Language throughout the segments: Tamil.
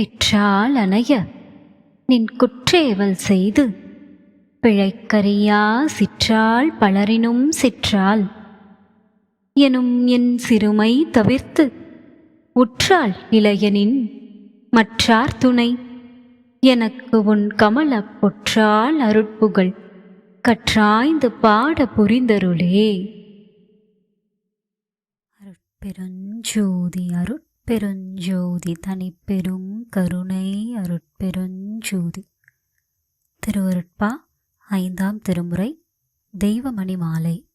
பெற்றால் அணைய. நின் குற்றேவல் செய்து. பிழைக்கரியா சிற்றால் பலரினும் சிற்றால். எனும் என் சிறுமை தவிர்த்து. உற்றால் இளையனின் மற்றார் துணை. எனக்கு உன் கமலப் பொற்றால் அருட்புகழ். கற்றாய்ந்து பாட புரிந்தருளே. அருட்பெருஞ்சோதி பெருஞ்சோதி தனிப்பெரும் கருணை அருட்பெருஞ்சோதி. திருவருட்பா ஐந்தாம் திருமுறை தெய்வமணி மாலை.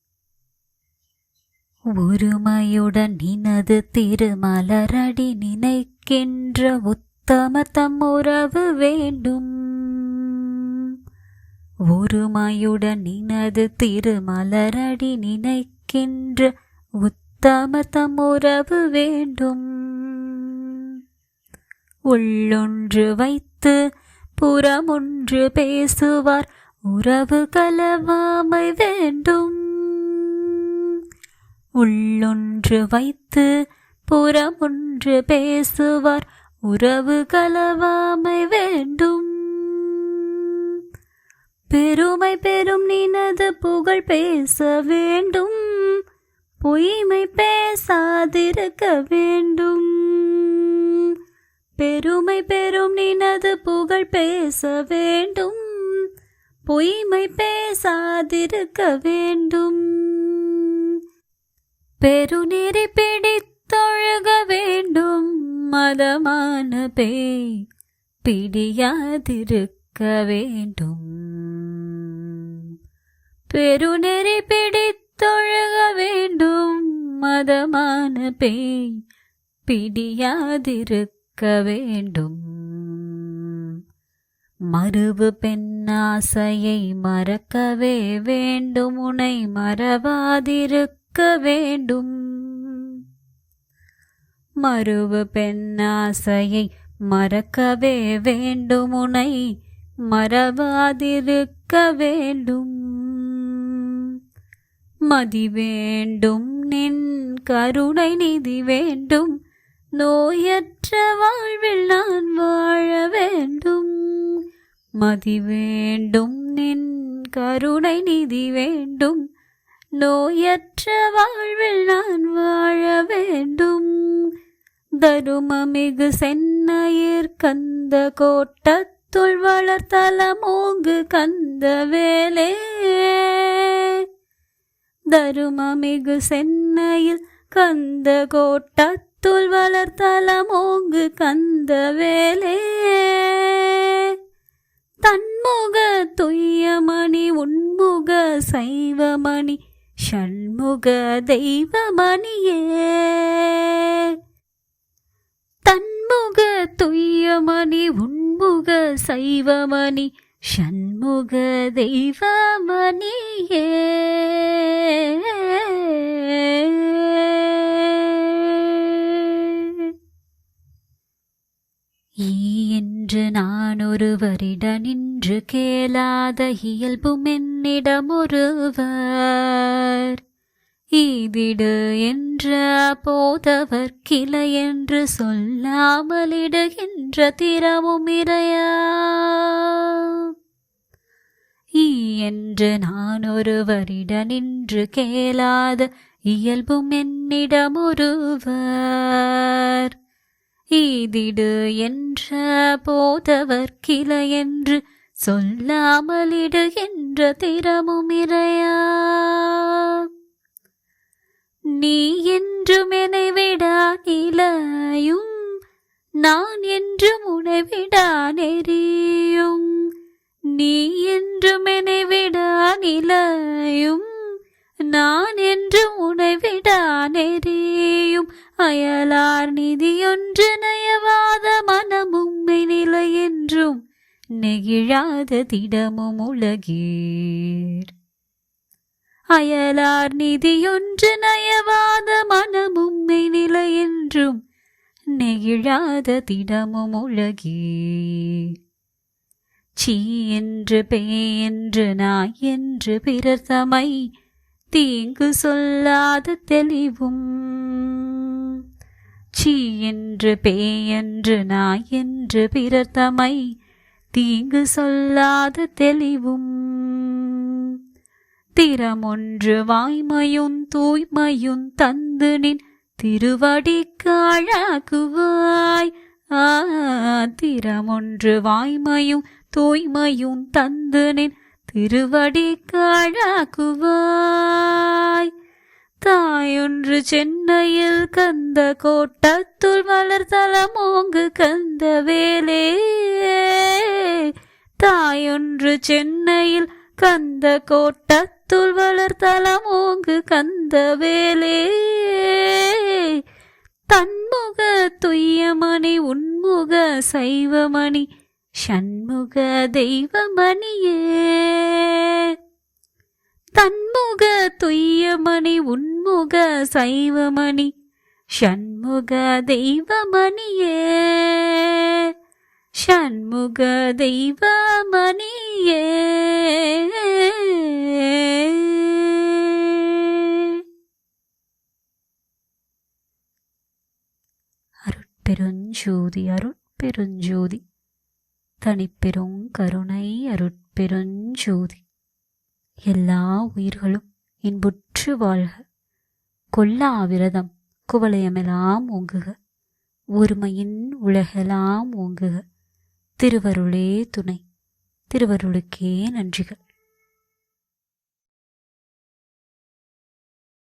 ஒருமையுடன் நினது திருமலரடி நினைக்கின்ற உத்தம தம் உறவு வேண்டும். ஒருமையுடன் நினது திருமலரடி நினைக்கின்ற உத்தம தம் உறவு வேண்டும். உள்ளொன்று வைத்து புறமொன்று பேசுவார். உறவு கலவாமை வேண்டும். உள்ளொன்று வைத்து புறமொன்று பேசுவார். உறவு கலவாமை வேண்டும். பெருமை பெரும் நினது புகழ் பேச வேண்டும். பொய்மை பேசாதிருக்க வேண்டும். பெருமை பெறும் நினது புகழ் பேச வேண்டும். பொய்மை பேசாதிருக்க வேண்டும். பெருநெறி பிடித்தொழுக வேண்டும். மதமான பேய் பிடியாதிருக்க வேண்டும். பெருநெறி பிடித்தொழுக வேண்டும். மதமான பேய் பிடியாதிருக்க இருக்க வேண்டும். மறுவு பெண்ணாசையை மறக்கவே வேண்டும். உனை மறவாதிருக்க வேண்டும். மறுவு பெண்ணாசையை மறக்கவே வேண்டும். உனை மறவாதிருக்க வேண்டும். மதி வேண்டும். நின் கருணை நிதி வேண்டும். நோயற்ற வாழ்வில் நான் வாழ வேண்டும். மதி வேண்டும் நின் கருணை நிதி வேண்டும். நோயற்ற வாழ்வில் நான் வாழ வேண்டும். தருமமிகு சென்னையர் கந்த கோட்டத்துள் வளர்த்தலமோங்கு கந்த வேலே. தருமமிகு சென்னையில் கந்த கோட்டத்துள் வளர்த்தலமோங்கு கந்த வேலே தன்முக துய்யமணி உன்முக சைவமணி ஷண்முக தெய்வமணியே. தன்முக துய்யமணி உன்முக சைவமணி ஷண்முக தெய்வமணியே. என்று நான் ஒருவரிட நின்று கேளாத இயல்பும் என்னிடம் ஒருவர் ஈதிடு என்ற போதவர் கிளை என்று சொல்லாமலிடுகின்ற திறமும் இறையா. ஈ என்று நான் ஒருவரிட நின்று கேளாத இயல்பும் என்னிடம் ஒருவர் ஈதிடு என்ற போதவர் கிளை என்று சொல்லாமலிடுகின்ற திறமும் இறையா. நீ என்றும் என்னை விடா நிலையும் நான் என்றும் உன்னை நிதியொன்று நயவாத மனமும் நிலை என்றும் நெகிழாத திடமும் உலகீர். அயலார் நிதியொன்று நயவாத மனமும் நிலை என்றும் நெகிழாத திடமும் உலகீர். சீ என்று பே என்று நாய் என்று பிறர் தமை தீங்கு சொல்லாத தெளிவும் சீ என்று பேயென்று நாய் என்று பிறர் தமை தீங்கு சொல்லாத தெளிவும். திறமொன்று வாய்மையும் தூய்மையும் தந்து நின் திருவடிக்கு அழகுவாய். ஆ திறமொன்று வாய்மையும் தூய்மையும் தந்து நின் திருவடிக்கு அழகுவாய். தாயொன்று சென்னையில் கந்த கோட்டத்துள் வளர்தலமோங்கு கந்த வேலே. தாயொன்று சென்னையில் கந்த கோட்டத்துள் வளர்தலமோங்கு கந்த வேலே. தன்முக துய்யமணி உன்முக சைவமணி ஷண்முக தெய்வமணியே. தன்முக துய்யமணி உன்முக சைவமணி ஷண்முக தெய்வமணியே. ஷண்முக தெய்வமணியே. அருட்பெருஞ்சோதி அருட்பெருஞ்சோதி தனிப்பெரும் கருணை அருட்பெருஞ்சோதி. எல்லா உயிர்களும் இன்புற்று வாழ்க. கொல்லா விரதம் குவலயமெல்லாம் ஓங்குக. ஒருமையின் உலகெல்லாம் ஓங்குக. திருவருளே துணை திருவருளுக்கே நன்றிகள்.